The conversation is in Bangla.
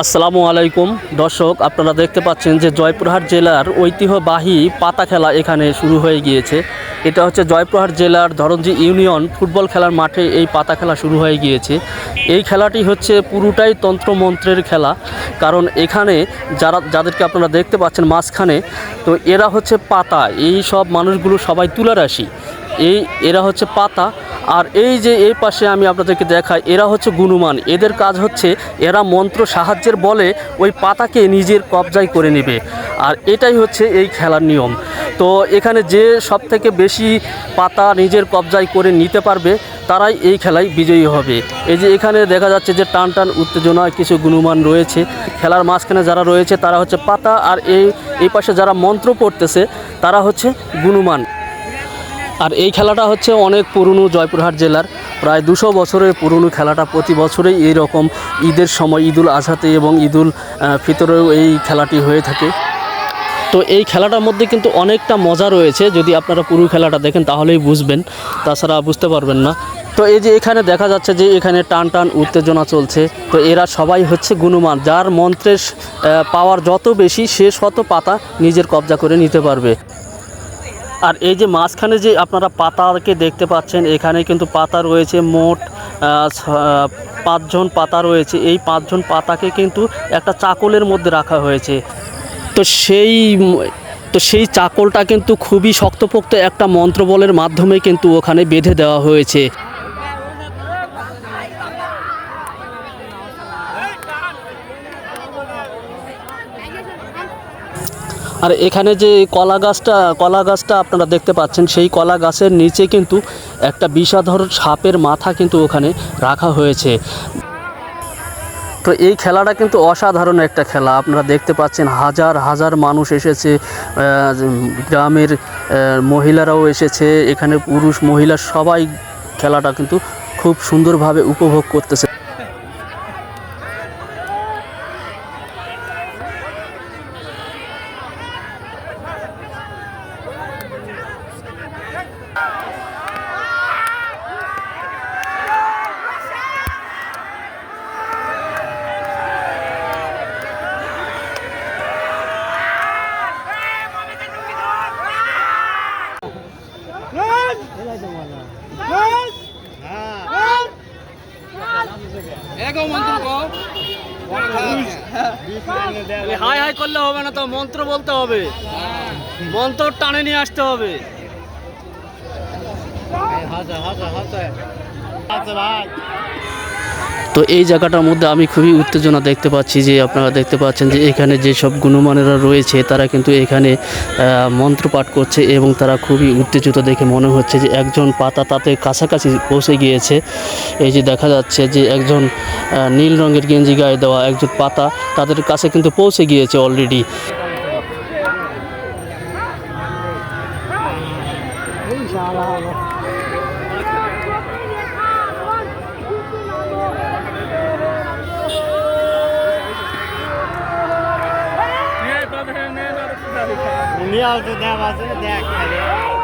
আসসালামু আলাইকুম। দর্শক, আপনারা দেখতে পাচ্ছেন যে জয়পুরহাট জেলার ঐতিহ্যবাহী পাতা খেলা এখানে শুরু হয়ে গিয়েছে। এটা হচ্ছে জয়পুরহাট জেলার ধরঞ্জি ইউনিয়ন ফুটবল খেলার মাঠে এই পাতা খেলা শুরু হয়ে গিয়েছে। এই খেলাটি হচ্ছে পুরোটাই তন্ত্রমন্ত্রের খেলা, কারণ এখানে যারা, যাদেরকে আপনারা দেখতে পাচ্ছেন মাঝখানে, তো এরা হচ্ছে পাতা। এই সব মানুষগুলো সবাই তুলা রাশি এই, এরা হচ্ছে পাতা। আর এই যে এই পাশে আমি আপনাদেরকে দেখাই, এরা হচ্ছে গুণমান। এদের কাজ হচ্ছে এরা মন্ত্র সাহায্যের বলে ওই পাতাকে নিজের কবজায় করে নেবে। আর এটাই হচ্ছে এই খেলার নিয়ম। তো এখানে যে সব থেকে বেশি পাতা নিজের কবজায় করে নিতে পারবে, তারাই এই খেলায় বিজয়ী হবে। এই যে এখানে দেখা যাচ্ছে যে টান টান উত্তেজনা কিছু গুণমান রয়েছে। খেলার মাঝখানে যারা রয়েছে, তারা হচ্ছে পাতা আর এই এই পাশে যারা মন্ত্র পড়তেছে, তারা হচ্ছে গুণমান। আর এই খেলাটা হচ্ছে অনেক পুরনো জয়পুরহাট জেলার। প্রায় দুশো বছরের পুরনো খেলাটা প্রতি বছরেই এই রকম ঈদের সময় ঈদুল আজহাতে এবং ঈদুল ফিতরেও এই খেলাটি হয়ে থাকে। তো এই খেলাটার মধ্যে কিন্তু অনেকটা মজা রয়েছে। যদি আপনারা পুরো খেলাটা দেখেন তাহলেই বুঝবেন, তাছাড়া বুঝতে পারবেন না। তো এই যে এখানে দেখা যাচ্ছে যে এখানে টান টান উত্তেজনা চলছে। তো এরা সবাই হচ্ছে গুণমান, যার মন্ত্রের পাওয়ার যত বেশি সে শত পাতা নিজের কবজা করে নিতে পারবে। আর এই যে মাঝখানে যে আপনারা পাতাকে দেখতে পাচ্ছেন, এখানে কিন্তু পাতা রয়েছে, মোট পাঁচজন পাতা রয়েছে। এই পাঁচজন পাতাকে কিন্তু একটা চাকলের মধ্যে রাখা হয়েছে। তো সেই তো সেই চাকলটা কিন্তু খুবই শক্তপোক্ত একটা মন্ত্রবলের মাধ্যমে কিন্তু ওখানে বেঁধে দেওয়া হয়েছে। আর এখানে যে কলা গাছটা কলা গাছটা আপনারা দেখতে পাচ্ছেন, সেই কলা গাছের নিচে কিন্তু একটা বিষাধর সাপের মাথা কিন্তু ওখানে রাখা হয়েছে। তো এই খেলাটা কিন্তু অসাধারণ একটা খেলা। আপনারা দেখতে পাচ্ছেন, হাজার হাজার মানুষ এসেছে গ্রামের মহিলারাও এসেছে, এখানে পুরুষ, মহিলা সবাই খেলাটা কিন্তু খুব সুন্দরভাবে উপভোগ করতেছে। হাই হাই করলে হবে না তো মন্ত্র বলতে হবে। মন্ত্র টানে নিয়ে আসতে হবে। তো এই জায়গাটার মধ্যে আমি খুবই উত্তেজনা দেখতে পাচ্ছি যে আপনারা দেখতে পাচ্ছেন যে এখানে যেসব গুণমানেরা রয়েছে, তারা কিন্তু এখানে মন্ত্র পাঠ করছে এবং তারা খুবই উত্তেজিত দেখে মনে হচ্ছে যে একজন পাতা তাতে কাছাকাছি পৌঁছে গিয়েছে। এই যে দেখা যাচ্ছে যে একজন নীল রঙের গেঞ্জি গায়ে দেওয়া একজন পাতা তাদের কাছে কিন্তু পৌঁছে গিয়েছে অলরেডি নিয়ে আসতে দেখ আছে দেখ